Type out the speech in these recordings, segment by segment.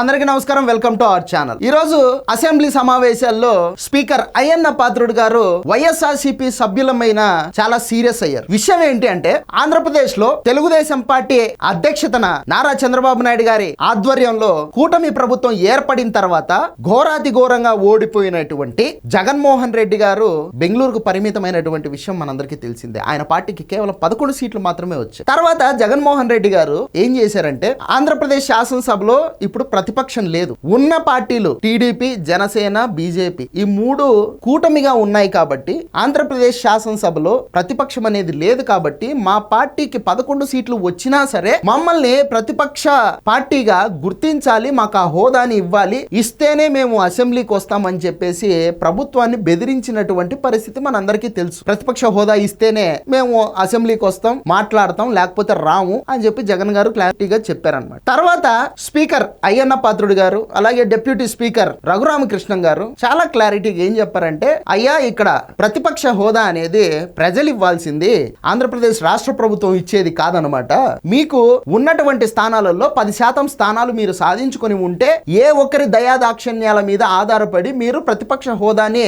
అందరికీ నమస్కారం welcome to our channel. ఈ రోజు అసెంబ్లీ సమావేశాల్లో స్పీకర్ అయ్యన్న పాత్రుడు గారు వైఎస్ఆర్సీపీ సభ్యులమైన చాలా సీరియస్ అయ్యారు. విషయం ఏంటి అంటే ఆంధ్రప్రదేశ్లో తెలుగుదేశం పార్టీ అధ్యక్షతన నారా చంద్రబాబు నాయుడు గారి ఆధ్వర్యంలో కూటమి ప్రభుత్వం ఏర్పడిన తర్వాత ఘోరాతి ఘోరంగా ఓడిపోయినటువంటి జగన్మోహన్ రెడ్డి గారు బెంగళూరుకు పరిమితమైనటువంటి విషయం మనందరికీ తెలిసిందే. ఆయన పార్టీకి కేవలం పదకొండు సీట్లు మాత్రమే వచ్చాయి. తర్వాత జగన్మోహన్ రెడ్డి గారు ఏం చేశారంటే ఆంధ్రప్రదేశ్ శాసనసభలో ఇప్పుడు ప్రతిపక్షం లేదు. ఉన్న పార్టీలు టీడీపీ జనసేన బీజేపీ ఈ మూడు కూటమిగా ఉన్నాయి కాబట్టి ఆంధ్రప్రదేశ్ శాసనసభలో ప్రతిపక్షం అనేది లేదు కాబట్టి మా పార్టీకి పదకొండు సీట్లు వచ్చినా సరే మమ్మల్ని ప్రతిపక్ష పార్టీగా గుర్తించాలి మాకు ఆ హోదాని ఇవ్వాలి ఇస్తేనే మేము అసెంబ్లీకి వస్తామని చెప్పేసి ప్రభుత్వాన్ని బెదిరించినటువంటి పరిస్థితి మనందరికీ తెలుసు. ప్రతిపక్ష హోదా ఇస్తేనే మేము అసెంబ్లీకి వస్తాం మాట్లాడతాం లేకపోతే రాము అని చెప్పి జగన్ గారు క్లారిటీగా చెప్పారనమాట తర్వాత స్పీకర్ అయ్యన్న పాత్రుడు గారు అలాగే డిప్యూటీ స్పీకర్ రఘురామకృష్ణం గారు చాలా క్లారిటీగా ఏం చెప్పారంటే అయ్యా ఇక్కడ ప్రతిపక్ష హోదా అనేది ప్రజలు ఇవ్వాల్సింది ఆంధ్రప్రదేశ్ రాష్ట్ర ప్రభుత్వం ఇచ్చేది కాదనమాట మీకు ఉన్నటువంటి స్థానాలలో పది శాతం స్థానాలు మీరు సాధించుకొని ఉంటే ఏ ఒక్కరి దయాదాక్షిణ్యాల మీద ఆధారపడి మీరు ప్రతిపక్ష హోదాని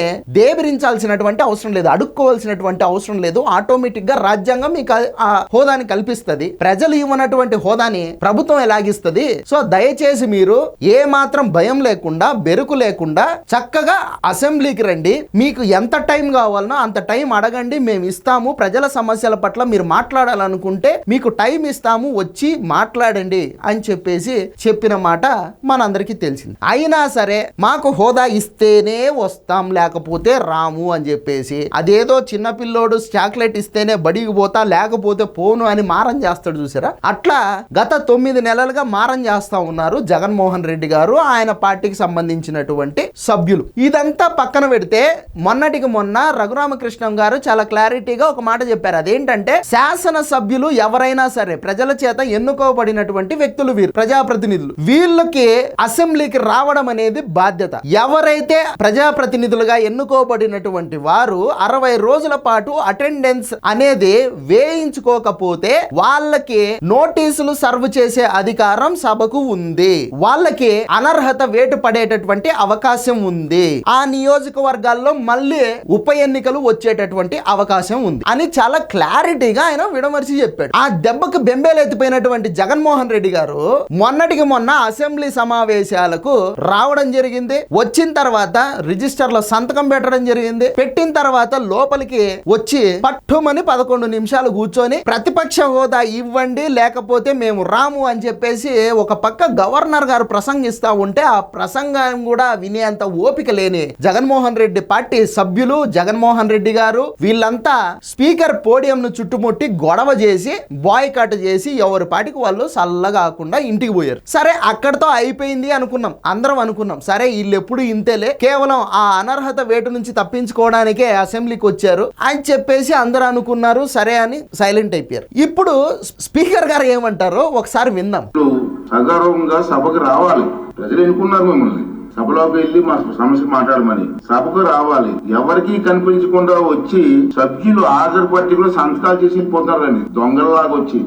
దేబిరించాల్సినటువంటి అవసరం లేదు అడుక్కోవాల్సినటువంటి అవసరం లేదు ఆటోమేటిక్గా రాజ్యాంగం మీకు ఆ- హోదాని కల్పిస్తది. ప్రజలు ఇవ్వనటువంటి హోదాని ప్రభుత్వం ఎలాగిస్తుంది. సో దయచేసి మీరు ఏ మాత్రం భయం లేకుండా బెరుకు లేకుండా చక్కగా అసెంబ్లీకి రండి. మీకు ఎంత టైం కావాలనో అంత టైం అడగండి. మేము ఇస్తాము. ప్రజల సమస్యల పట్ల మీరు మాట్లాడాలనుకుంటే మీకు టైం ఇస్తాము. వచ్చి మాట్లాడండి అని చెప్పేసి చెప్పిన మాట మనందరికీ తెలిసింది. అయినా సరే మాకు హోదా ఇస్తేనే వస్తాం. లేకపోతే రాము అని చెప్పేసి అదేదో చిన్న పిల్లోడు చాక్లెట్ ఇస్తేనే బడికి పోతా లేకపోతే పోను అని మారం చేస్తాడు చూసారా? అట్లా గత తొమ్మిది నెలలుగా మారం చేస్తా ఉన్నారు జగన్మోహన్ రెడ్డి గారు ఆయన పార్టీకి సంబంధించినటువంటి సభ్యులు. ఇదంతా పక్కన పెడితే మొన్నటికి మొన్న రఘురామకృష్ణం గారు చాలా క్లారిటీగా ఒక మాట చెప్పారు. అదేంటంటే శాసన సభ్యులు ఎవరైనా సరే ప్రజల చేత ఎన్నుకోబడినటువంటి వ్యక్తులు వీరు ప్రజాప్రతినిధులు. వీళ్ళకి అసెంబ్లీకి రావడం అనేది బాధ్యత. ఎవరైతే ప్రజాప్రతినిధులుగా ఎన్నుకోబడినటువంటి వారు అరవై రోజుల పాటు అటెండెన్స్ అనేది వేయించుకోకపోతే వాళ్ళకి నోటీసులు సర్వ్ చేసే అధికారం సభకు ఉంది. వాళ్ళకి అనర్హత వేటు పడేటటువంటి అవకాశం ఉంది. ఆ నియోజకవర్గాల్లో మళ్ళీ ఉప ఎన్నికలు వచ్చేటటువంటి అవకాశం ఉంది. అని చాలా క్లారిటీగా ఆయన విడమర్చి చెప్పాడు. ఆ దెబ్బకు బెంబేలెత్తిపోయినటువంటి జగన్మోహన్ రెడ్డి గారు మొన్నటికి మొన్న అసెంబ్లీ సమావేశాలకు రావడం జరిగింది. వచ్చిన తర్వాత రిజిస్టర్లో సంతకం పెట్టడం జరిగింది. పెట్టిన తర్వాత లోపలికి వచ్చి పట్టుమని పదకొండు నిమిషాలు కూర్చొని ప్రతిపక్ష హోదా ఇవ్వండి లేకపోతే మేము రాము అని చెప్పేసి ఒక పక్క గవర్నర్ గారు ప్రసంగిస్తా ఉంటే ఆ ప్రసంగం కూడా వినేంత ఓపిక లేని జగన్మోహన్ రెడ్డి పార్టీ సభ్యులు జగన్మోహన్ రెడ్డి గారు వీళ్ళంతా స్పీకర్ పోడియం ను చుట్టుముట్టి గొడవ చేసి బాయ్ కట్ చేసి ఎవరి పాటికి వాళ్ళు చల్లగాకుండా ఇంటికి పోయారు. సరే అక్కడతో అయిపోయింది అనుకున్నాం. అందరం అనుకున్నాం. సరే వీళ్ళు ఎప్పుడు ఇంతేలే. కేవలం ఆ అనర్హత వేటు నుంచి తప్పించుకోవడానికే అసెంబ్లీకి వచ్చారు అని చెప్పేసి అందరూ అనుకున్నారు. సరే అని సైలెంట్ అయిపోయారు. ఇప్పుడు స్పీకర్ గారు ఏమంటారో ఒకసారి విందాం. ఇప్పుడు సభకు రావాలి. ప్రజలు ఎన్నుకున్నారు మిమ్మల్ని. సభలోకి వెళ్ళి మా సమస్య మాట్లాడమని. సభకు రావాలి. ఎవరికి కనిపించకుండా వచ్చి సభ్యులు హాజరు పట్టి కూడా సంతకాలు చేసి వెళ్ళిపోతున్నారండి దొంగలలాగా వచ్చి.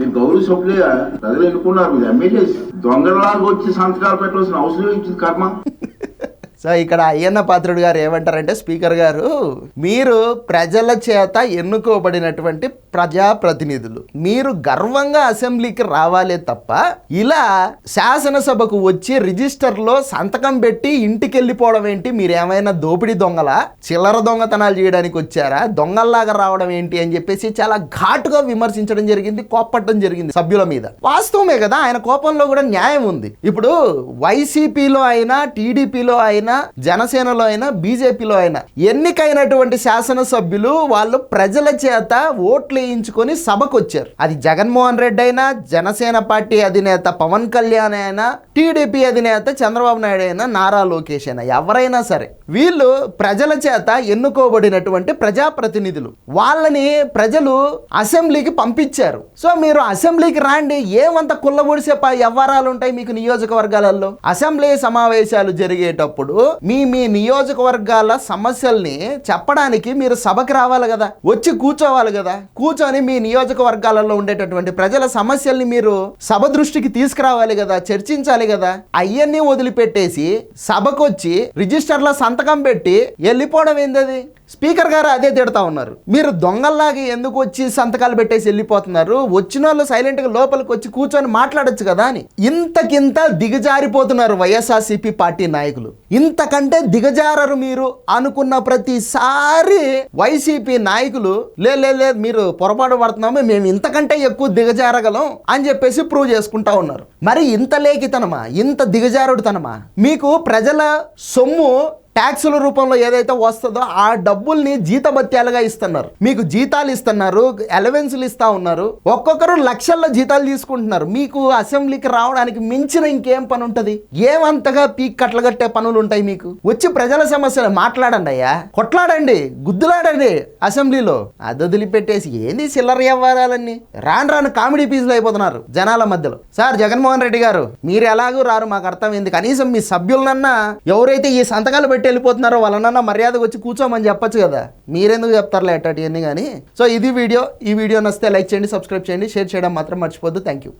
మీరు గౌరవ సభ్యులే ప్రజలు ఎన్నుకున్నారు. మీరు ఎమ్మెల్యేస్ దొంగలలాగా వచ్చి సంతకాలు పెట్టవలసిన అవసరం ఏంటి కర్మ. సో ఇక్కడ అయ్యన్న పాత్రుడు గారు ఏమంటారంటే స్పీకర్ గారు మీరు ప్రజల చేత ఎన్నుకోబడినటువంటి ప్రజాప్రతినిధులు మీరు గర్వంగా అసెంబ్లీకి రావాలే తప్ప ఇలా శాసనసభకు వచ్చి రిజిస్టర్లో సంతకం పెట్టి ఇంటికి వెళ్ళిపోవడం ఏంటి? మీరు ఏమైనా దోపిడీ దొంగలా? చిల్లర దొంగతనాలు చేయడానికి వచ్చారా? దొంగల్లాగా రావడం ఏంటి అని చెప్పేసి చాలా ఘాటుగా విమర్శించడం జరిగింది కోప్పట్టడం జరిగింది సభ్యుల మీద. వాస్తవమే కదా ఆయన కోపంలో కూడా న్యాయం ఉంది. ఇప్పుడు వైసీపీలో అయినా టీడీపీలో అయినా జనసేనలో అయినా బీజేపీలో అయినా ఎన్నికైనటువంటి శాసనసభ్యులు వాళ్ళు ప్రజల చేత ఓట్లు వేయించుకొని సభకు వచ్చారు అది జగన్మోహన్ రెడ్డి అయినా జనసేన పార్టీ అధినేత పవన్ కళ్యాణ్ అయినా టీడీపీ అధినేత చంద్రబాబు నాయుడు అయినా నారా లోకేష్ అయినా ఎవరైనా సరే వీళ్ళు ప్రజల చేత ఎన్నుకోబడినటువంటి ప్రజాప్రతినిధులు. వాళ్ళని ప్రజలు అసెంబ్లీకి పంపించారు. సో మీరు అసెంబ్లీకి రాండి. ఏమంత కుల్లబొడిసే వ్యవహారాలు ఉంటాయి మీకు నియోజకవర్గాలలో? అసెంబ్లీ సమావేశాలు జరిగేటప్పుడు మీ మీ నియోజకవర్గాల సమస్యల్ని చెప్పడానికి మీరు సభకు రావాలి కదా. వచ్చి కూర్చోవాలి కదా. కూర్చొని మీ నియోజకవర్గాలలో ఉండేటటువంటి ప్రజల సమస్యల్ని మీరు సభ దృష్టికి తీసుకురావాలి కదా చర్చించాలి కదా. అవన్నీ వదిలిపెట్టేసి సభకొచ్చి రిజిస్టర్లో సంతకం పెట్టి వెళ్ళిపోవడం ఏందది? స్పీకర్ గారు అదే తిడతా ఉన్నారు. మీరు దొంగల్లాగా ఎందుకు వచ్చి సంతకాలు పెట్టేసి వెళ్ళిపోతున్నారు? వచ్చిన వాళ్ళు సైలెంట్గా లోపలికి వచ్చి కూర్చొని మాట్లాడొచ్చు కదా అని. ఇంతకింత దిగజారిపోతున్నారు వైఎస్ఆర్సీపీ పార్టీ నాయకులు. ఇంతకంటే దిగజారరు మీరు అనుకున్న ప్రతిసారి వైసీపీ నాయకులు లే లే మీరు పొరపాటు పడుతున్నాము మేము ఇంతకంటే ఎక్కువ దిగజారగలం అని చెప్పేసి ప్రూవ్ చేసుకుంటా ఉన్నారు. మరి ఇంత లేకితనమా? ఇంత దిగజారుడుతనమా? మీకు ప్రజల సొమ్ము ట్యాక్సుల రూపంలో ఏదైతే వస్తుందో ఆ డబ్బుల్ని జీతభత్యాలుగా ఇస్తున్నారు. మీకు జీతాలు ఇస్తున్నారు అలవెన్సులు ఇస్తా ఉన్నారు. ఒక్కొక్కరు లక్షల్లో జీతాలు తీసుకుంటున్నారు. మీకు అసెంబ్లీకి రావడానికి మించిన ఇంకేం పని ఉంటుంది? ఏమంతగా పీక్ కట్టలగట్టే పనులు ఉంటాయి మీకు? వచ్చి ప్రజల సమస్యలు మాట్లాడండి అయ్యా. కొట్లాడండి గుద్దులాడండి అసెంబ్లీలో. అది వదిలిపెట్టేసి ఏంది చిల్లర వ్యవహారాలన్నీ? రాను రాను కామెడీ పీసులు అయిపోతున్నారు జనాల మధ్యలో. సార్ జగన్మోహన్ రెడ్డి గారు మీరు ఎలాగూ రారు మాకు అర్థమైంది. కనీసం మీ సభ్యులనన్నా ఎవరైతే ఈ సంతకాలు పెట్టి వెళ్ళిపోతున్నారో వాళ్ళనన్నా మర్యాదకు వచ్చి కూర్చోమని చెప్పచ్చు కదా. మీరెందుకు చెప్తారులే అట్టటి కానీ. సో ఇది వీడియో. ఈ వీడియో నచ్చితే లైక్ చేయండి సబ్స్క్రైబ్ చేయండి షేర్ చేయడం మాత్రం మర్చిపోద్దు థ్యాంక్ యూ.